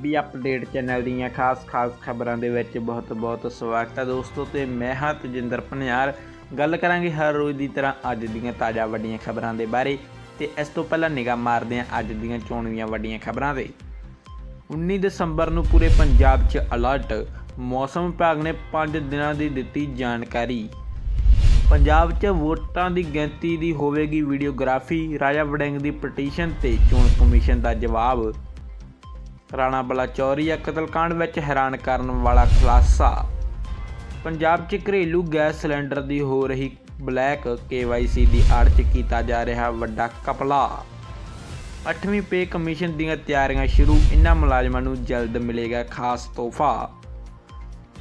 ਵੀ update channel ਦੀਆਂ ਖਾਸ-ਖਾਸ ਖਬਰਾਂ ਦੇ ਵਿੱਚ ਬਹੁਤ-ਬਹੁਤ ਸਵਾਗਤ ਹੈ ਦੋਸਤੋ ਤੇ ਮੈਂ ਹਾਂ ਤਜਿੰਦਰ ਪਨਿਆਰ। ਗੱਲ ਕਰਾਂਗੇ ਹਰ ਰੋਜ਼ ਦੀ ਤਰ੍ਹਾਂ ਅੱਜ ਦੀਆਂ ਤਾਜ਼ਾ ਵੱਡੀਆਂ ਖਬਰਾਂ ਦੇ ਬਾਰੇ ਤੇ ਇਸ ਤੋਂ ਪਹਿਲਾਂ ਨਿਗਾਹ ਮਾਰਦੇ ਹਾਂ ਅੱਜ ਦੀਆਂ ਚੋਣਵੀਆਂ ਵੱਡੀਆਂ ਖਬਰਾਂ ਤੇ 19 ਦਸੰਬਰ ਨੂੰ ਪੂਰੇ ਪੰਜਾਬ 'ਚ ਅਲਰਟ ਮੌਸਮ ਵਿਭਾਗ ਨੇ 5 ਦਿਨਾਂ ਦੀ ਦਿੱਤੀ ਜਾਣਕਾਰੀ। ਪੰਜਾਬ 'ਚ ਵੋਟਾਂ ਦੀ ਗਿਣਤੀ ਦੀ ਹੋਵੇਗੀ ਵੀਡੀਓਗ੍ਰਾਫੀ, ਰਾਜਾ ਵੜਿੰਗ ਦੀ ਪਟੀਸ਼ਨ ਤੇ ਚੋਣ ਕਮਿਸ਼ਨ ਦਾ ਜਵਾਬ। ਰਾਣਾ ਬਲਾਚੌਰੀਆ ਕਤਲकांड ਵਿੱਚ ਹੈਰਾਨ ਕਰਨ ਵਾਲਾ ਖੁਲਾਸਾ। ਪੰਜਾਬ 'ਚ ਘਰੇਲੂ ਗੈਸ ਸਿਲੰਡਰ ਦੀ ਹੋ ਰਹੀ ਬਲੈਕ KYC ਦੀ ਆੜ 'ਚ ਕੀਤਾ ਜਾ ਰਿਹਾ ਵੱਡਾ ਕਪਲਾ 8ਵੀਂ ਪੇ ਕਮਿਸ਼ਨ ਦੀਆਂ ਤਿਆਰੀਆਂ ਸ਼ੁਰੂ, ਇਨ੍ਹਾਂ ਮੁਲਾਜ਼ਮਾਂ ਨੂੰ ਜਲਦ ਮਿਲੇਗਾ ਖਾਸ ਤੋਹਫਾ।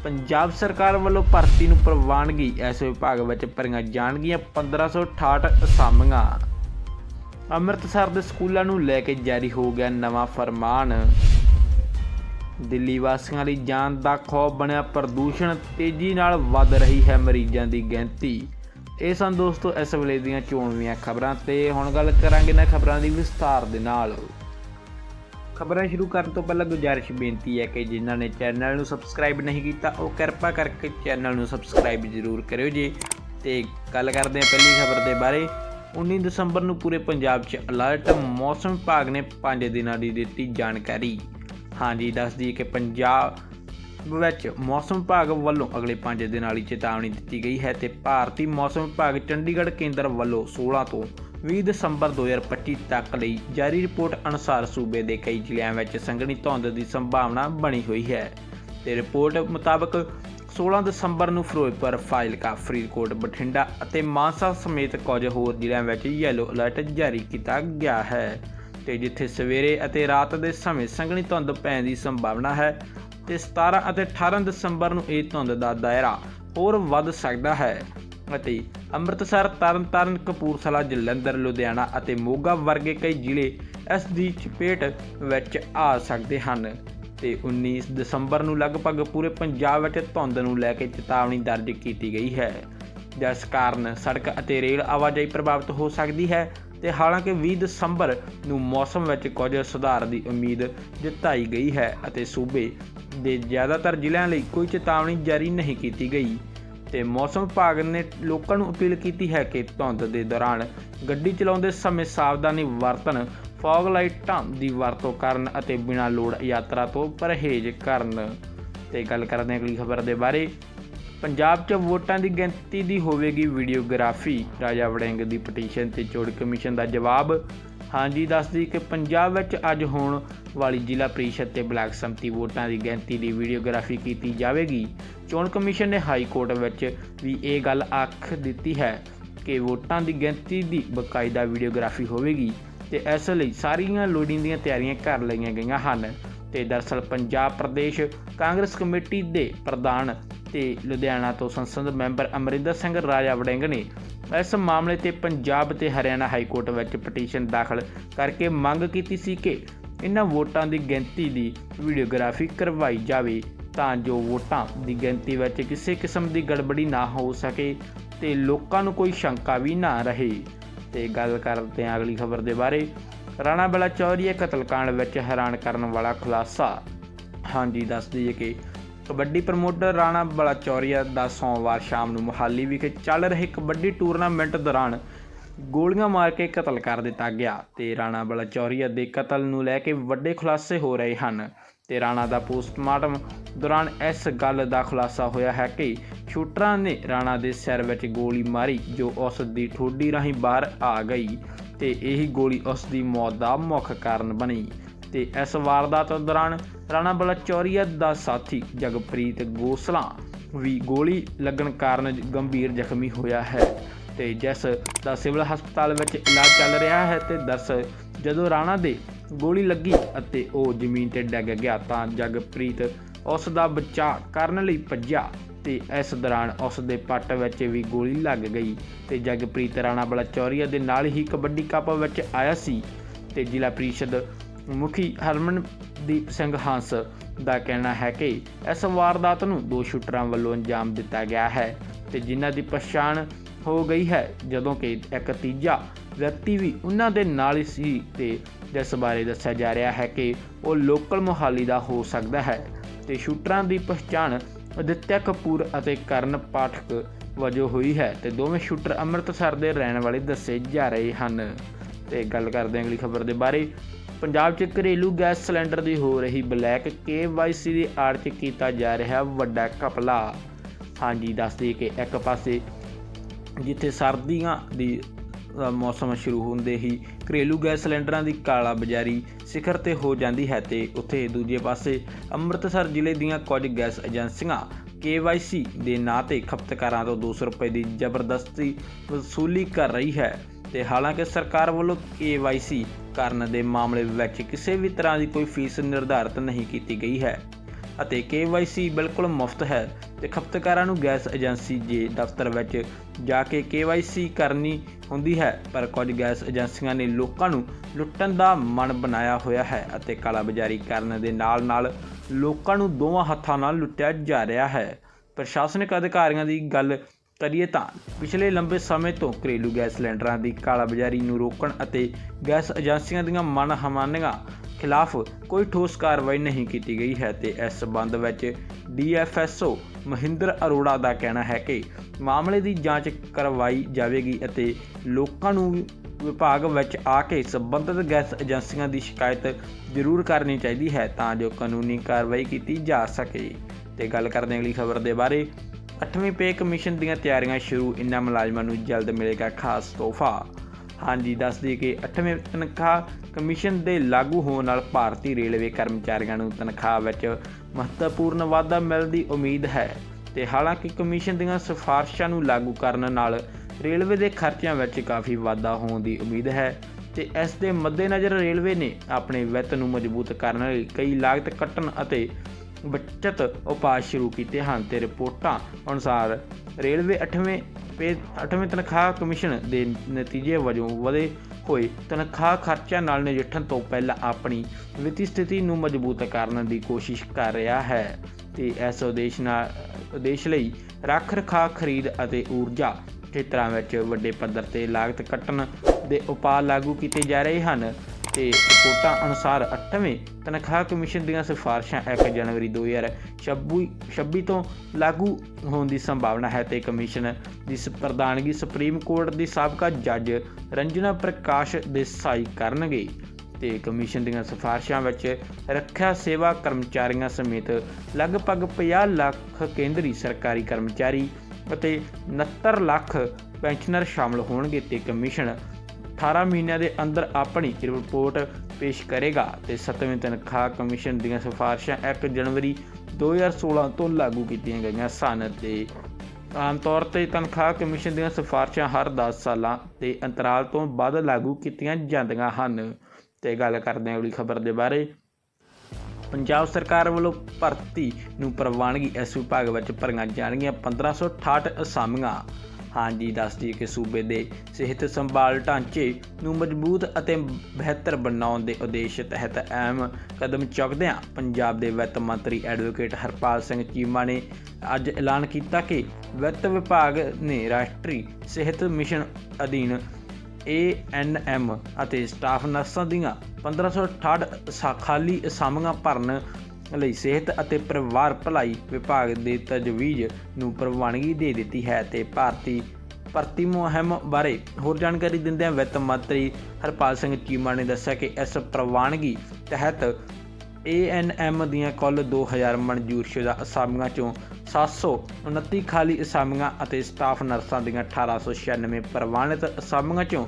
ਪੰਜਾਬ ਸਰਕਾਰ ਵੱਲੋਂ ਭਰਤੀ ਨੂੰ ਪ੍ਰਵਾਨਗੀ, ਇਸ ਵਿਭਾਗ ਵਿੱਚ ਭਰੀਆਂ ਜਾਣਗੀਆਂ 1568 ਅਸਾਮੀਆਂ। ਅੰਮ੍ਰਿਤਸਰ ਦੇ ਸਕੂਲਾਂ ਨੂੰ ਲੈ ਕੇ ਜਾਰੀ ਹੋ ਗਿਆ ਨਵਾਂ ਫਰਮਾਨ। ਦਿੱਲੀ ਵਾਸੀਆਂ ਲਈ ਜਾਨ ਦਾ ਖੌਫ ਬਣਿਆ, ਪ੍ਰਦੂਸ਼ਣ ਤੇਜ਼ੀ ਨਾਲ ਵੱਧ ਰਹੀ ਹੈ ਮਰੀਜ਼ਾਂ ਦੀ ਗਿਣਤੀ। ਇਹ ਸਨ ਦੋਸਤੋ, ਇਸ ਵੇਲੇ ਦੀਆਂ ਚੋਣਵੀਆਂ ਖਬਰਾਂ ਤੇ ਹੁਣ ਗੱਲ ਕਰਾਂਗੇ ਨਾ ਖਬਰਾਂ ਦੀ ਵਿਸਥਾਰ ਦੇ ਨਾਲ। ਖਬਰਾਂ ਸ਼ੁਰੂ ਕਰਨ ਤੋਂ ਪਹਿਲਾਂ ਗੁਜ਼ਾਰਿਸ਼ ਬੇਨਤੀ ਹੈ ਕਿ ਜਿਨ੍ਹਾਂ ਨੇ ਚੈਨਲ ਨੂੰ ਸਬਸਕ੍ਰਾਈਬ ਨਹੀਂ ਕੀਤਾ, ਉਹ ਕਿਰਪਾ ਕਰਕੇ ਚੈਨਲ ਨੂੰ ਸਬਸਕ੍ਰਾਈਬ ਜ਼ਰੂਰ ਕਰਿਓ ਜੀ। ਤੇ ਗੱਲ ਕਰਦੇ ਹਾਂ ਪਹਿਲੀ ਖਬਰ ਦੇ ਬਾਰੇ। 19 ਦਸੰਬਰ ਨੂੰ ਪੂਰੇ ਪੰਜਾਬ 'ਚ ਅਲਰਟ, ਮੌਸਮ ਵਿਭਾਗ ਨੇ 5 ਦਿਨਾਂ ਦੀ ਦਿੱਤੀ ਜਾਣਕਾਰੀ। ਹਾਂਜੀ ਦੱਸ ਦਈਏ ਕਿ ਪੰਜਾਬ ਵਿੱਚ ਮੌਸਮ ਵਿਭਾਗ ਵੱਲੋਂ ਅਗਲੇ 5 ਦਿਨਾਂ ਲਈ ਚੇਤਾਵਨੀ ਦਿੱਤੀ ਗਈ ਹੈ ਤੇ ਭਾਰਤੀ ਮੌਸਮ ਵਿਭਾਗ ਚੰਡੀਗੜ੍ਹ ਕੇਂਦਰ ਵੱਲੋਂ 16 ਤੋਂ 20 ਦਸੰਬਰ 2025 ਤੱਕ ਲਈ ਜਾਰੀ ਰਿਪੋਰਟ ਅਨੁਸਾਰ ਸੂਬੇ ਦੇ ਕਈ ਜ਼ਿਲ੍ਹਿਆਂ ਵਿੱਚ ਸੰਘਣੀ ਧੁੰਦ ਦੀ ਸੰਭਾਵਨਾ ਬਣੀ ਹੋਈ ਹੈ ਤੇ ਰਿਪੋਰਟ ਮੁਤਾਬਕ 16 ਦਸੰਬਰ ਨੂੰ ਫਿਰੋਜ਼ਪੁਰ, ਫਾਜ਼ਿਲਕਾ, ਫਰੀਦਕੋਟ, ਬਠਿੰਡਾ ਅਤੇ ਮਾਨਸਾ ਸਮੇਤ ਕੁਝ ਹੋਰ ਜ਼ਿਲ੍ਹਿਆਂ ਵਿੱਚ ਯੈਲੋ ਅਲਰਟ ਜਾਰੀ ਕੀਤਾ ਗਿਆ ਹੈ। ਤੇ ਜਿੱਥੇ ਸਵੇਰੇ ਅਤੇ ਰਾਤ ਦੇ ਸਮੇਂ ਸੰਘਣੀ ਧੁੰਦ ਪੈਣ ਦੀ ਸੰਭਾਵਨਾ ਹੈ ਤੇ 17 ਅਤੇ 18 ਦਸੰਬਰ ਨੂੰ ਇਹ ਧੁੰਦ ਦਾ ਦਾਇਰਾ ਹੋਰ ਵੱਧ ਸਕਦਾ ਹੈ। ਅਤੇ ਅੰਮ੍ਰਿਤਸਰ, ਤਰਨਤਾਰਨ, ਕਪੂਰਥਲਾ, ਜਲੰਧਰ, ਲੁਧਿਆਣਾ ਅਤੇ ਮੋਗਾ ਵਰਗੇ ਕਈ ਜ਼ਿਲ੍ਹੇ ਇਸ ਦੀ ਚਪੇਟ ਵਿੱਚ ਆ ਸਕਦੇ ਹਨ। ਤੇ 19 ਦਸੰਬਰ ਨੂੰ ਲਗਭਗ ਪੂਰੇ ਪੰਜਾਬ ਵਿੱਚ ਧੁੰਦ ਨੂੰ ਲੈ ਕੇ ਚੇਤਾਵਨੀ ਦਰਜ ਕੀਤੀ ਗਈ ਹੈ। ਜਿਸ ਕਾਰਨ ਸੜਕ ਅਤੇ ਰੇਲ ਆਵਾਜਾਈ ਪ੍ਰਭਾਵਿਤ ਹੋ ਸਕਦੀ ਹੈ ਤੇ ਹਾਲਾਂਕਿ 20 ਦਸੰਬਰ ਨੂੰ ਮੌਸਮ ਵਿੱਚ ਕੁਝ ਸੁਧਾਰ ਦੀ ਉਮੀਦ ਜਤਾਈ ਗਈ ਹੈ ਅਤੇ ਸੂਬੇ ਦੇ ਜ਼ਿਆਦਾਤਰ ਜ਼ਿਲ੍ਹਿਆਂ ਲਈ ਕੋਈ ਚੇਤਾਵਨੀ ਜਾਰੀ ਨਹੀਂ ਕੀਤੀ ਗਈ। ਤੇ ਮੌਸਮ ਵਿਭਾਗ ਨੇ ਲੋਕਾਂ ਨੂੰ ਅਪੀਲ ਕੀਤੀ ਹੈ ਕਿ ਧੁੰਦ ਦੇ ਦੌਰਾਨ ਗੱਡੀ ਚਲਾਉਂਦੇ ਸਮੇਂ ਸਾਵਧਾਨੀ ਵਰਤਣ, ਫੌਗ ਲਾਈਟਾਂ ਦੀ ਵਰਤੋਂ ਕਰਨ ਅਤੇ ਬਿਨਾਂ ਲੋੜ ਯਾਤਰਾ ਤੋਂ ਪਰਹੇਜ਼ ਕਰਨ। ਤੇ ਗੱਲ ਕਰਦੇ ਹਾਂ ਅਗਲੀ ਖਬਰ ਦੇ ਬਾਰੇ। ਪੰਜਾਬ 'ਚ ਵੋਟਾਂ ਦੀ ਗਿਣਤੀ ਦੀ ਹੋਵੇਗੀ ਵੀਡੀਓਗ੍ਰਾਫੀ। ਰਾਜਾ ਵੜਿੰਗ ਦੀ ਪਟੀਸ਼ਨ ਤੇ ਚੋਣ ਕਮਿਸ਼ਨ ਦਾ ਜਵਾਬ। ਹਾਂਜੀ, ਦੱਸਦੀ ਕਿ ਪੰਜਾਬ ਵਿੱਚ ਅੱਜ ਹੋਣ ਵਾਲੀ ਜ਼ਿਲ੍ਹਾ ਪ੍ਰੀਸ਼ਦ ਤੇ ਬਲਾਕ ਸੰਮਤੀ ਵੋਟਾਂ ਦੀ ਗਿਣਤੀ ਦੀ ਵੀਡੀਓਗ੍ਰਾਫੀ ਕੀਤੀ ਜਾਵੇਗੀ। ਚੋਣ ਕਮਿਸ਼ਨ ਨੇ ਹਾਈ ਕੋਰਟ ਵਿੱਚ ਵੀ ਇਹ ਗੱਲ ਆਖ ਦਿੱਤੀ ਹੈ ਕਿ ਵੋਟਾਂ ਦੀ ਗਿਣਤੀ ਦੀ ਬਕਾਇਦਾ ਵੀਡੀਓਗ੍ਰਾਫੀ ਹੋਵੇਗੀ ਤੇ ਇਸ ਲਈ ਸਾਰੀਆਂ ਲੋੜੀਂਦੀਆਂ ਤਿਆਰੀਆਂ ਕਰ ਲਈਆਂ ਗਈਆਂ ਹਨ। ਤੇ ਦਰਸਲ ਪੰਜਾਬ ਪ੍ਰਦੇਸ਼ ਕਾਂਗਰਸ ਕਮੇਟੀ ਦੇ ਪ੍ਰਧਾਨ ਤੇ ਲੁਧਿਆਣਾ ਤੋਂ ਸੰਸਦ ਮੈਂਬਰ ਅਮਰਿੰਦਰ ਸਿੰਘ ਰਾਜਾ ਵੜਿੰਗ ਨੇ ਇਸ ਮਾਮਲੇ ਤੇ ਪੰਜਾਬ ਤੇ ਹਰਿਆਣਾ ਹਾਈ ਕੋਰਟ ਵਿੱਚ ਪਟੀਸ਼ਨ ਦਾਖਲ ਕਰਕੇ ਮੰਗ ਕੀਤੀ ਸੀ ਕਿ ਇਹਨਾਂ ਵੋਟਾਂ ਦੀ ਗਿਣਤੀ ਦੀ ਵੀਡੀਓਗ੍ਰਾਫੀ ਕਰਵਾਈ ਜਾਵੇ ਤਾਂ ਜੋ ਵੋਟਾਂ ਦੀ ਗਿਣਤੀ ਵਿੱਚ ਕਿਸੇ ਕਿਸਮ ਦੀ ਗੜਬੜੀ ਨਾ ਹੋ ਸਕੇ ਤੇ ਲੋਕਾਂ ਨੂੰ ਕੋਈ ਸ਼ੰਕਾ ਵੀ ਨਾ ਰਹੇ। ਤੇ ਗੱਲ ਕਰਦੇ ਹਾਂ ਅਗਲੀ ਖਬਰ ਦੇ ਬਾਰੇ। ਰਾਣਾ ਬਲਾਚੌਰੀਆ ਕਤਲकांड ਵਿੱਚ ਹੈਰਾਨ ਕਰਨ ਵਾਲਾ ਖੁਲਾਸਾ। ਹਾਂਜੀ, ਦੱਸ ਦਈਏ ਕਿ ਕਬੱਡੀ ਪ੍ਰਮੋਟਰ ਰਾਣਾ ਬਲਾਚੌਰੀਆ ਦਾ ਸੋਮਵਾਰ ਸ਼ਾਮ ਨੂੰ ਮੁਹਾਲੀ ਵਿਖੇ ਚੱਲ ਰਹੇ ਕਬੱਡੀ ਟੂਰਨਾਮੈਂਟ ਦੌਰਾਨ ਗੋਲੀਆਂ ਮਾਰ ਕੇ ਕਤਲ ਕਰ ਦਿੱਤਾ ਗਿਆ ਤੇ ਰਾਣਾ ਬਲਾਚੌਰੀਆ ਦੇ ਕਤਲ ਨੂੰ ਲੈ ਕੇ ਵੱਡੇ ਖੁਲਾਸੇ ਹੋ ਰਹੇ ਹਨ ਤੇ ਰਾਣਾ ਦਾ ਪੋਸਟਮਾਰਟਮ ਦੌਰਾਨ ਇਸ ਗੱਲ ਦਾ ਖੁਲਾਸਾ ਹੋਇਆ ਹੈ ਕਿ ਸ਼ੂਟਰਾਂ ਨੇ ਰਾਣਾ ਦੇ ਸਿਰ ਵਿੱਚ ਗੋਲੀ ਮਾਰੀ ਜੋ ਉਸ ਦੀ ਠੋਡੀ ਰਾਹੀਂ ਬਾਹਰ ਆ ਗਈ ਤੇ ਇਹੀ ਗੋਲੀ ਉਸ ਦੀ ਮੌਤ ਦਾ ਮੁੱਖ ਕਾਰਨ ਬਣੀ। ਤੇ ਇਸ ਵਾਰਦਾਤ ਦੌਰਾਨ ਰਾਣਾ ਬਲਾਚੌਰੀਆ ਦਾ ਸਾਥੀ ਜਗਪ੍ਰੀਤ ਗੋਸਲਾ ਵੀ ਗੋਲੀ ਲੱਗਣ ਕਾਰਨ ਗੰਭੀਰ ਜ਼ਖਮੀ ਹੋਇਆ ਹੈ ਤੇ ਜਿਸ ਦਾ ਸਿਵਲ ਹਸਪਤਾਲ ਵਿੱਚ ਇਲਾਜ ਚੱਲ ਰਿਹਾ ਹੈ ਤੇ ਦਰਸਲ ਜਦੋਂ ਰਾਣਾ ਦੇ ਗੋਲੀ ਲੱਗੀ ਅਤੇ ਉਹ ਜ਼ਮੀਨ ਤੇ ਡਿੱਗ ਗਿਆ ਤਾਂ ਜਗਪ੍ਰੀਤ ਉਸ ਦਾ ਬਚਾਅ ਕਰਨ ਲਈ ਭੱਜਿਆ ਤੇ ਇਸ ਦੌਰਾਨ ਉਸ ਦੇ ਪੱਟ ਵਿੱਚ ਵੀ ਗੋਲੀ ਲੱਗ ਗਈ ਤੇ ਜਗਪ੍ਰੀਤ ਰਾਣਾ ਬਲਾਚੌਰੀਆ ਦੇ ਨਾਲ ਹੀ ਕਬੱਡੀ ਕੱਪ ਵਿੱਚ ਆਇਆ ਸੀ ਤੇ ਜ਼ਿਲ੍ਹਾ ਪ੍ਰੀਸ਼ਦ ਮੁਖੀ ਹਰਮਨਦੀਪ ਸਿੰਘ ਹੰਸ ਦਾ ਕਹਿਣਾ ਹੈ ਕਿ ਇਸ ਵਾਰਦਾਤ ਨੂੰ ਦੋ ਸ਼ੂਟਰਾਂ ਵੱਲੋਂ ਅੰਜਾਮ ਦਿੱਤਾ ਗਿਆ ਹੈ ਤੇ ਜਿਨ੍ਹਾਂ ਦੀ ਪਛਾਣ ਹੋ ਗਈ ਹੈ, ਜਦੋਂ ਕਿ ਇੱਕ ਤੀਜਾ ਵਿਅਕਤੀ ਵੀ ਉਹਨਾਂ ਦੇ ਨਾਲ ਹੀ ਸੀ ਤੇ ਜਿਸ ਬਾਰੇ ਦੱਸਿਆ ਜਾ ਰਿਹਾ ਹੈ ਕਿ ਉਹ ਲੋਕਲ ਮੁਹਾਲੀ ਦਾ ਹੋ ਸਕਦਾ ਹੈ ਤੇ ਸ਼ੂਟਰਾਂ ਦੀ ਪਛਾਣ ਅਦਿੱਤਿਆ ਕਪੂਰ ਅਤੇ ਕਰਨ ਪਾਠਕ ਵਜੋਂ ਹੋਈ ਹੈ ਤੇ ਦੋਵੇਂ ਸ਼ੂਟਰ ਅੰਮ੍ਰਿਤਸਰ ਦੇ ਰਹਿਣ ਵਾਲੇ ਦੱਸੇ ਜਾ ਰਹੇ ਹਨ। ਤੇ ਗੱਲ ਕਰਦੇ ਹਾਂ ਅਗਲੀ ਖਬਰ ਦੇ ਬਾਰੇ। ਪੰਜਾਬ 'ਚ ਘਰੇਲੂ ਗੈਸ ਸਿਲੰਡਰ ਦੀ ਹੋ ਰਹੀ ਬਲੈਕ KYC ਦੀ ਆੜ 'ਚ ਕੀਤਾ ਜਾ ਰਿਹਾ ਵੱਡਾ ਘਪਲਾ। ਹਾਂਜੀ, ਦੱਸ ਕਿ ਇੱਕ ਪਾਸੇ ਜਿੱਥੇ ਸਰਦੀਆਂ ਦੀ ਮੌਸਮ ਸ਼ੁਰੂ ਹੁੰਦੇ ਹੀ ਘਰੇਲੂ ਗੈਸ ਸਿਲੰਡਰਾਂ ਦੀ ਕਾਲਾ ਬਾਜ਼ਾਰੀ ਸਿਖਰ ਤੇ ਹੋ ਜਾਂਦੀ ਹੈ ਤੇ ਉੱਥੇ ਦੂਜੇ ਪਾਸੇ ਅੰਮ੍ਰਿਤਸਰ ਜ਼ਿਲ੍ਹੇ ਦੀਆਂ ਕੁਝ ਗੈਸ ਏਜੰਸੀਆਂ KYC ਦੇ ਨਾਂ ਤੇ ਖਪਤਕਾਰਾਂ ਤੋਂ 200 ਰੁਪਏ ਦੀ ਜ਼ਬਰਦਸਤੀ ਵਸੂਲੀ ਕਰ ਰਹੀ ਹੈ। ਤੇ ਹਾਲਾਂਕਿ ਸਰਕਾਰ ਵੱਲੋਂ KYC ਕਰਨ ਦੇ ਮਾਮਲੇ ਵਿੱਚ ਕਿਸੇ ਵੀ ਤਰ੍ਹਾਂ ਦੀ ਕੋਈ ਫੀਸ ਨਿਰਧਾਰਤ ਨਹੀਂ ਕੀਤੀ ਗਈ ਹੈ। ਅਤੇ KYC ਬਿਲਕੁਲ ਮੁਫਤ ਹੈ ਤੇ ਖਪਤਕਾਰਾਂ ਨੂੰ ਗੈਸ ਏਜੰਸੀ ਦੇ ਦਫ਼ਤਰ ਵਿੱਚ ਜਾ ਕੇ KYC ਕਰਨੀ ਹੁੰਦੀ ਹੈ, ਪਰ ਕੁਝ ਗੈਸ ਏਜੰਸੀਆਂ ਨੇ ਲੋਕਾਂ ਨੂੰ ਲੁੱਟਣ ਦਾ ਮਨ ਬਣਾਇਆ ਹੋਇਆ ਹੈ ਅਤੇ ਕਾਲਾਬਾਜ਼ਾਰੀ ਕਰਨ ਦੇ ਨਾਲ-ਨਾਲ ਲੋਕਾਂ ਨੂੰ ਦੋਵਾਂ ਹੱਥਾਂ ਨਾਲ ਲੁੱਟਿਆ ਜਾ ਰਿਹਾ ਹੈ। ਪ੍ਰਸ਼ਾਸਨਿਕ ਅਧਿਕਾਰੀਆਂ ਦੀ ਗੱਲ ਕਰੀਏ ਤਾਂ ਪਿਛਲੇ ਲੰਬੇ ਸਮੇਂ ਤੋਂ ਘਰੇਲੂ ਗੈਸ ਸਿਲੰਡਰਾਂ ਦੀ ਕਾਲਾਬਾਜ਼ਾਰੀ ਨੂੰ ਰੋਕਣ ਅਤੇ ਗੈਸ ਏਜੰਸੀਆਂ ਦੀਆਂ ਮਨਹਮਾਨੀਆਂ ਖਿਲਾਫ ਕੋਈ ਠੋਸ ਕਾਰਵਾਈ ਨਹੀਂ ਕੀਤੀ ਗਈ ਹੈ ਤੇ ਇਸ ਸਬੰਧ ਵਿੱਚ ਡੀਐਫਐਸਓ ਮਹਿੰਦਰ ਅਰੋੜਾ ਦਾ ਕਹਿਣਾ ਹੈ ਕਿ ਮਾਮਲੇ ਦੀ ਜਾਂਚ ਕਰਵਾਈ ਜਾਵੇਗੀ ਅਤੇ ਲੋਕਾਂ ਨੂੰ ਵਿਭਾਗ ਵਿੱਚ ਆ ਕੇ ਸੰਬੰਧਿਤ ਗੈਸ ਏਜੰਸੀਆਂ ਦੀ ਸ਼ਿਕਾਇਤ ਜ਼ਰੂਰ ਕਰਨੀ ਚਾਹੀਦੀ ਹੈ ਤਾਂ ਜੋ ਕਾਨੂੰਨੀ ਕਾਰਵਾਈ ਕੀਤੀ ਜਾ ਸਕੇ। ਤੇ ਗੱਲ ਕਰਦੇ ਅਗਲੀ ਖਬਰ ਦੇ ਬਾਰੇ। 8ਵੀਂ ਪੇ ਕਮਿਸ਼ਨ ਦੀਆਂ ਤਿਆਰੀਆਂ ਸ਼ੁਰੂ, ਇਨ੍ਹਾਂ ਮੁਲਾਜ਼ਮਾਂ ਨੂੰ ਜਲਦ ਮਿਲੇਗਾ ਖਾਸ ਤੋਹਫਾ। ਹਾਂਜੀ, ਦੱਸ ਦਈਏ ਕਿ 8ਵੇਂ ਤਨਖਾਹ ਕਮਿਸ਼ਨ ਦੇ ਲਾਗੂ ਹੋਣ ਨਾਲ ਭਾਰਤੀ ਰੇਲਵੇ ਕਰਮਚਾਰੀਆਂ ਨੂੰ ਤਨਖਾਹ ਵਿੱਚ ਮਹੱਤਵਪੂਰਨ ਵਾਧਾ ਮਿਲਣ ਦੀ ਉਮੀਦ ਹੈ ਤੇ ਹਾਲਾਂਕਿ ਕਮਿਸ਼ਨ ਦੀਆਂ ਸਿਫਾਰਸ਼ਾਂ ਨੂੰ ਲਾਗੂ ਕਰਨ ਨਾਲ ਰੇਲਵੇ ਦੇ ਖਰਚਿਆਂ ਵਿੱਚ ਕਾਫੀ ਵਾਧਾ ਹੋਣ ਦੀ ਉਮੀਦ ਹੈ ਤੇ ਇਸ ਦੇ ਮੱਦੇਨਜ਼ਰ ਰੇਲਵੇ ਨੇ ਆਪਣੇ ਵਿੱਤ ਨੂੰ ਮਜ਼ਬੂਤ ਕਰਨ ਲਈ ਕਈ ਲਾਗਤ ਕੱਟਣ ਅਤੇ ਬਚਤ ਉਪਾਅ ਸ਼ੁਰੂ ਕੀਤੇ ਹਨ ਤੇ ਰਿਪੋਰਟਾਂ ਅਨੁਸਾਰ ਰੇਲਵੇ 8ਵੇਂ ਪੇ 8ਵੇਂ ਤਨਖਾਹ ਕਮਿਸ਼ਨ ਦੇ ਨਤੀਜੇ ਵਜੋਂ ਵਧੇ ਹੋਏ ਤਨਖਾਹ ਖਰਚਿਆਂ ਨਾਲ ਨਜਿੱਠਣ ਤੋਂ ਪਹਿਲਾਂ ਆਪਣੀ ਵਿੱਤੀ ਸਥਿਤੀ ਨੂੰ ਮਜ਼ਬੂਤ ਕਰਨ ਦੀ ਕੋਸ਼ਿਸ਼ ਕਰ ਰਿਹਾ ਹੈ ਤੇ ਇਸ ਉਦੇਸ਼ ਨਾਲ, ਉਦੇਸ਼ ਲਈ ਰੱਖ ਰਖਾਅ ਖਰੀਦ ਅਤੇ ਊਰਜਾ ਖੇਤਰਾਂ ਵਿੱਚ ਵੱਡੇ ਪੱਧਰ ਤੇ ਲਾਗਤ ਕੱਟਣ ਦੇ ਉਪਾਅ ਲਾਗੂ ਕੀਤੇ ਜਾ ਰਹੇ ਹਨ। ਤੇ ਰਿਪੋਰਟਾਂ ਅਨੁਸਾਰ 8ਵੇਂ ਤਨਖਾਹ ਕਮਿਸ਼ਨ ਦੀਆਂ ਸਿਫਾਰਸ਼ਾਂ 1 ਜਨਵਰੀ 2026 26 ਤੋਂ ਲਾਗੂ ਹੋਣ ਦੀ ਸੰਭਾਵਨਾ ਹੈ ਤੇ ਕਮਿਸ਼ਨ ਦੀ ਪ੍ਰਧਾਨਗੀ ਸੁਪਰੀਮ ਕੋਰਟ ਦੀ ਸਾਬਕਾ ਜੱਜ ਰੰਜਨਾ ਪ੍ਰਕਾਸ਼ ਦੇਸਾਈ ਕਰਨਗੇ ਤੇ ਕਮਿਸ਼ਨ ਦੀਆਂ ਸਿਫਾਰਸ਼ਾਂ ਵਿੱਚ ਰੱਖਿਆ ਸੇਵਾ ਕਰਮਚਾਰੀਆਂ ਸਮੇਤ ਲਗਭਗ 50 ਲੱਖ ਕੇਂਦਰੀ ਸਰਕਾਰੀ ਕਰਮਚਾਰੀ ਅਤੇ 69 ਲੱਖ ਪੈਨਸ਼ਨਰ ਸ਼ਾਮਲ ਹੋਣਗੇ ਤੇ ਕਮਿਸ਼ਨ 18 ਮਹੀਨਿਆਂ ਦੇ ਅੰਦਰ ਆਪਣੀ ਰਿਪੋਰਟ ਪੇਸ਼ ਕਰੇਗਾ ਤੇ 7ਵੇਂ ਤਨਖਾਹ ਕਮਿਸ਼ਨ ਦੀਆਂ ਸਿਫਾਰਸ਼ਾਂ 1 ਜਨਵਰੀ 2016 ਤੋਂ ਲਾਗੂ ਕੀਤੀਆਂ ਗਈਆਂ ਸਨ ਤੇ ਆਮ ਤੌਰ ਤੇ ਤਨਖਾਹ ਕਮਿਸ਼ਨ ਦੀਆਂ ਸਿਫਾਰਸ਼ਾਂ ਹਰ 10 ਸਾਲਾਂ ਦੇ ਅੰਤਰਾਲ ਤੋਂ ਬਾਅਦ ਲਾਗੂ ਕੀਤੀਆਂ ਜਾਂਦੀਆਂ ਹਨ। ਤੇ ਗੱਲ ਕਰਦੇ ਹਾਂ ਅਗਲੀ ਖਬਰ ਦੇ ਬਾਰੇ। ਪੰਜਾਬ ਸਰਕਾਰ ਵੱਲੋਂ ਭਰਤੀ ਨੂੰ ਪ੍ਰਵਾਨਗੀ ਇਸ ਵਿਭਾਗ ਵਿੱਚ ਭਰੀਆਂ ਜਾਣਗੀਆਂ 1568 ਅਸਾਮੀਆਂ। ਹਾਂਜੀ ਦੱਸਦੀ ਕਿ ਸੂਬੇ ਦੇ ਸਿਹਤ ਸੰਭਾਲ ਢਾਂਚੇ ਨੂੰ ਮਜ਼ਬੂਤ ਅਤੇ ਬਿਹਤਰ ਬਣਾਉਣ ਦੇ ਉਦੇਸ਼ ਤਹਿਤ ਅਹਿਮ ਕਦਮ ਚੁੱਕਦਿਆਂ ਪੰਜਾਬ ਦੇ ਵਿੱਤ ਮੰਤਰੀ ਐਡਵੋਕੇਟ ਹਰਪਾਲ ਸਿੰਘ ਚੀਮਾ ਨੇ ਅੱਜ ਐਲਾਨ ਕੀਤਾ ਕਿ ਵਿੱਤ ਵਿਭਾਗ ਨੇ ਰਾਸ਼ਟਰੀ ਸਿਹਤ ਮਿਸ਼ਨ ਅਧੀਨ ਏਐਨਐਮ ਅਤੇ ਸਟਾਫ ਨਰਸਾਂ ਦੀਆਂ 1568 ਸਾ- ਖਾਲੀ ਅਸਾਮੀਆਂ ਭਰਨ ਲਈ ਸਿਹਤ ਅਤੇ ਪਰਿਵਾਰ ਭਲਾਈ ਵਿਭਾਗ ਦੇ ਤਜਵੀਜ਼ ਨੂੰ ਪ੍ਰਵਾਨਗੀ ਦੇ ਦਿੱਤੀ ਹੈ ਤੇ ਭਾਰਤੀ ਭਰਤੀ ਮੁਹਿੰਮ ਬਾਰੇ ਹੋਰ ਜਾਣਕਾਰੀ ਦਿੰਦਿਆਂ ਵਿੱਤ ਮੰਤਰੀ ਹਰਪਾਲ ਸਿੰਘ ਚੀਮਾ ਨੇ ਦੱਸਿਆ ਕਿ ਇਸ ਪ੍ਰਵਾਨਗੀ ਤਹਿਤ ਏਐਨਐਮ ਦੀਆਂ ਕੁੱਲ 2000 ਮਨਜ਼ੂਰਸ਼ੁਦਾ ਅਸਾਮੀਆਂ ਚੋਂ 729 ਖਾਲੀ ਅਸਾਮੀਆਂ ਅਤੇ ਸਟਾਫ ਨਰਸਾਂ ਦੀਆਂ 1896 ਪ੍ਰਵਾਨਿਤ ਅਸਾਮੀਆਂ ਚੋਂ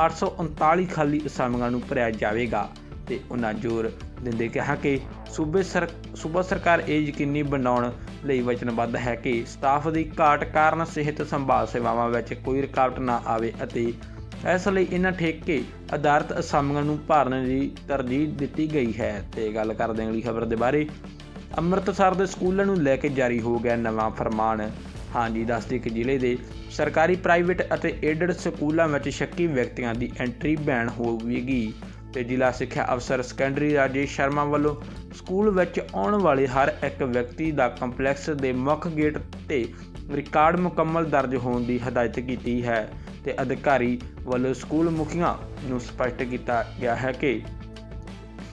839 ਖਾਲੀ ਅਸਾਮੀਆਂ ਨੂੰ ਭਰਿਆ ਜਾਵੇਗਾ ਤੇ ਉਹਨਾਂ ਜ਼ੋਰ ਦਿੰਦੇ ਕਿਹਾ ਕਿ ਸੂਬੇ ਸਰ, ਸੂਬਾ ਸਰਕਾਰ ਇਹ ਯਕੀਨੀ ਬਣਾਉਣ ਲਈ ਵਚਨਬੱਧ ਹੈ ਕਿ ਸਟਾਫ ਦੀ ਘਾਟ ਕਾਰਨ ਸਿਹਤ ਸੰਭਾਲ ਸੇਵਾਵਾਂ ਵਿੱਚ ਕੋਈ ਰੁਕਾਵਟ ਨਾ ਆਵੇ ਅਤੇ ਇਸ ਲਈ ਇਹਨਾਂ ਠੇਕੇ ਆਧਾਰਿਤ ਅਸਾਮੀਆਂ ਨੂੰ ਭਰਨ ਦੀ ਤਰਜੀਹ ਦਿੱਤੀ ਗਈ ਹੈ। ਤੇ ਗੱਲ ਕਰਦੇ ਹਾਂ ਅਗਲੀ ਖਬਰ ਦੇ ਬਾਰੇ। ਅੰਮ੍ਰਿਤਸਰ ਦੇ ਸਕੂਲਾਂ ਨੂੰ ਲੈ ਕੇ ਜਾਰੀ ਹੋ ਗਿਆ ਨਵਾਂ ਫਰਮਾਨ। ਹਾਂਜੀ ਦੱਸਦੇ ਕਿ ਜ਼ਿਲ੍ਹੇ ਦੇ ਸਰਕਾਰੀ ਪ੍ਰਾਈਵੇਟ ਅਤੇ ਏਡਡ ਸਕੂਲਾਂ ਵਿੱਚ ਸ਼ੱਕੀ ਵਿਅਕਤੀਆਂ ਦੀ ਐਂਟਰੀ ਬੈਨ ਹੋਵੇਗੀ ਤੇ ਜ਼ਿਲ੍ਹਾ ਸਿੱਖਿਆ ਅਫਸਰ ਸੈਕੰਡਰੀ ਰਾਜੇਸ਼ ਸ਼ਰਮਾ ਵੱਲੋਂ ਸਕੂਲ ਵਿੱਚ ਆਉਣ ਵਾਲੇ ਹਰ ਇੱਕ ਵਿਅਕਤੀ ਦਾ ਕੰਪਲੈਕਸ ਦੇ ਮੁੱਖ ਗੇਟ ਤੇ ਰਿਕਾਰਡ ਮੁਕੰਮਲ ਦਰਜ ਹੋਣ ਦੀ ਹਦਾਇਤ ਕੀਤੀ ਹੈ ਤੇ ਅਧਿਕਾਰੀ ਵੱਲੋਂ ਸਕੂਲ ਮੁਖੀਆਂ ਨੂੰ ਸਪਸ਼ਟ ਕੀਤਾ ਗਿਆ ਹੈ ਕਿ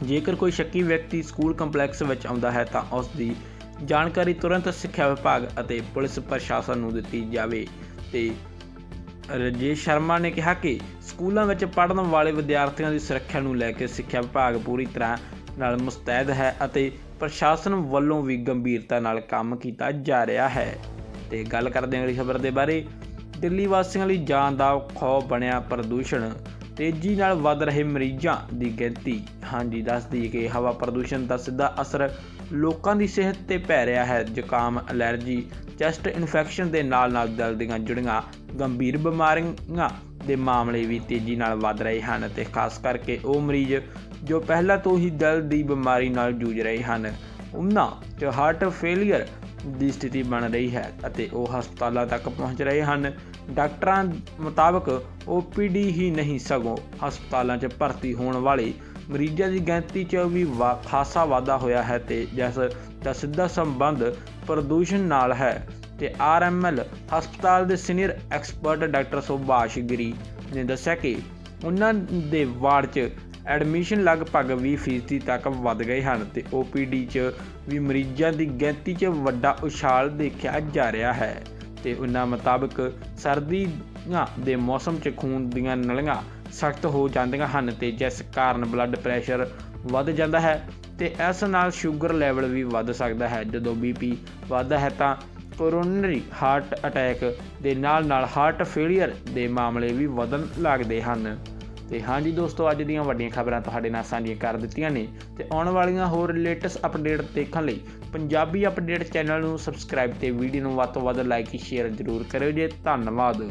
ਜੇਕਰ ਕੋਈ ਸ਼ੱਕੀ ਵਿਅਕਤੀ ਸਕੂਲ ਕੰਪਲੈਕਸ ਵਿੱਚ ਆਉਂਦਾ ਹੈ ਤਾਂ ਉਸ ਦੀ ਜਾਣਕਾਰੀ ਤੁਰੰਤ ਸਿੱਖਿਆ ਵਿਭਾਗ ਅਤੇ ਪੁਲਿਸ ਪ੍ਰਸ਼ਾਸਨ ਨੂੰ ਦਿੱਤੀ ਜਾਵੇ ਤੇ ਰਜੇਸ਼ ਸ਼ਰਮਾ ਨੇ ਕਿਹਾ ਕਿ ਸਕੂਲਾਂ ਵਿੱਚ ਪੜ੍ਹਨ ਵਾਲੇ ਵਿਦਿਆਰਥੀਆਂ ਦੀ ਸੁਰੱਖਿਆ ਨੂੰ ਲੈ ਕੇ ਸਿੱਖਿਆ ਵਿਭਾਗ ਪੂਰੀ ਤਰ੍ਹਾਂ ਨਾਲ ਮੁਸਤੈਦ ਹੈ ਅਤੇ ਪ੍ਰਸ਼ਾਸਨ ਵੱਲੋਂ ਵੀ ਗੰਭੀਰਤਾ ਨਾਲ ਕੰਮ ਕੀਤਾ ਜਾ ਰਿਹਾ ਹੈ। ਤੇ ਗੱਲ ਕਰਦੇ ਹਾਂ ਅਗਲੀ ਖਬਰ ਦੇ ਬਾਰੇ। ਦਿੱਲੀ ਵਾਸੀਆਂ ਲਈ ਜਾਨ ਦਾ ਖੌਫ ਬਣਿਆ ਪ੍ਰਦੂਸ਼ਣ। ਤੇਜ਼ੀ ਨਾਲ ਵੱਧ ਰਹੇ ਮਰੀਜ਼ਾਂ ਦੀ ਗਿਣਤੀ। ਹਾਂਜੀ ਦੱਸਦੀ ਕਿ ਹਵਾ ਪ੍ਰਦੂਸ਼ਣ ਦਾ ਸਿੱਧਾ ਅਸਰ ਲੋਕਾਂ ਦੀ ਸਿਹਤ ਤੇ ਪੈ ਰਿਹਾ ਹੈ ਜ਼ੁਕਾਮ ਅਲਰਜੀ ਚੈਸਟ ਇਨਫੈਕਸ਼ਨ ਦੇ ਨਾਲ-ਨਾਲ ਦਿਲ ਦੀਆਂ ਜੁੜੀਆਂ ਗੰਭੀਰ ਬਿਮਾਰੀਆਂ ਦੇ ਮਾਮਲੇ ਵੀ ਤੇਜ਼ੀ ਨਾਲ ਵੱਧ ਰਹੇ ਹਨ ਤੇ ਖਾਸ ਕਰਕੇ ਉਹ ਮਰੀਜ਼ ਜੋ ਪਹਿਲਾਂ ਤੋਂ ਹੀ ਦਿਲ ਦੀ ਬਿਮਾਰੀ ਨਾਲ ਜੂਝ ਰਹੇ ਹਨ, ਉਹਨਾਂ 'ਚ ਹਾਰਟ ਫੇਲਿਅਰ ਦੀ ਸਥਿਤੀ ਬਣ ਰਹੀ ਹੈ ਅਤੇ ਉਹ ਹਸਪਤਾਲਾਂ ਤੱਕ ਪਹੁੰਚ ਰਹੇ ਹਨ। ਡਾਕਟਰਾਂ ਮੁਤਾਬਕ OPD ਹੀ ਨਹੀਂ ਸਗੋਂ ਹਸਪਤਾਲਾਂ 'ਚ ਭਰਤੀ ਹੋਣ ਵਾਲੇ ਮਰੀਜ਼ਾਂ ਦੀ ਗਿਣਤੀ 'ਚ ਵੀ ਵਾ- ਖਾਸਾ ਵਾਧਾ ਹੋਇਆ ਹੈ ਤੇ ਜਿਸ ਦਾ ਸਿੱਧਾ ਸੰਬੰਧ ਪ੍ਰਦੂਸ਼ਣ ਨਾਲ ਹੈ ਤੇ RML ਹਸਪਤਾਲ ਦੇ senior expert doctor Subhash Giri ਨੇ ਦੱਸਿਆ ਕਿ ਉਹਨਾਂ ਦੇ ਵਾਰਡ 'ਚ ਐਡਮਿਸ਼ਨ ਲਗਭਗ 20% ਤੱਕ ਵੱਧ ਗਏ ਹਨ ਤੇ OPD 'ਚ ਵੀ ਮਰੀਜ਼ਾਂ ਦੀ ਗਿਣਤੀ 'ਚ ਵੱਡਾ ਉਛਾਲ ਦੇਖਿਆ ਜਾ ਰਿਹਾ ਹੈ ਤੇ ਉਹਨਾਂ ਮੁਤਾਬਕ ਸਰਦੀਆਂ ਦੇ ਮੌਸਮ 'ਚ ਖੂਨ ਦੀਆਂ ਨਲੀਆਂ ਸਖਤ ਹੋ ਜਾਂਦੀਆਂ ਹਨ ਤੇ ਜਿਸ ਕਾਰਨ ਬਲੱਡ ਪ੍ਰੈਸ਼ਰ ਵੱਧ ਜਾਂਦਾ ਹੈ ਤੇ ਇਸ ਨਾਲ ਸ਼ੂਗਰ ਲੈਵਲ ਵੀ ਵੱਧ ਸਕਦਾ ਹੈ। ਜਦੋਂ ਬੀਪੀ ਵੱਧਦਾ ਹੈ ਤਾਂ ਕੋਰੋਨਰੀ ਹਾਰਟ ਅਟੈਕ ਦੇ ਨਾਲ ਨਾਲ ਹਾਰਟ ਫੇਲਿਅਰ ਦੇ ਮਾਮਲੇ ਵੀ ਵਧਣ ਲੱਗਦੇ ਹਨ। ਤੇ ਹਾਂਜੀ ਦੋਸਤੋ, ਅੱਜ ਦੀਆਂ ਵੱਡੀਆਂ ਖਬਰਾਂ ਤੁਹਾਡੇ ਨਾਲ ਸਾਂਝੀਆਂ ਕਰ ਦਿੱਤੀਆਂ ਨੇ ਤੇ ਆਉਣ ਵਾਲੀਆਂ ਹੋਰ ਲੇਟੈਸਟ ਅਪਡੇਟ ਦੇਖਣ ਲਈ ਪੰਜਾਬੀ ਅਪਡੇਟ ਚੈਨਲ ਨੂੰ ਸਬਸਕ੍ਰਾਈਬ ਤੇ ਵੀਡੀਓ ਨੂੰ ਵੱਧ ਤੋਂ ਵੱਧ ਲਾਈਕ ਸ਼ੇਅਰ ਜ਼ਰੂਰ ਕਰਿਓ ਜੀ। ਧੰਨਵਾਦ।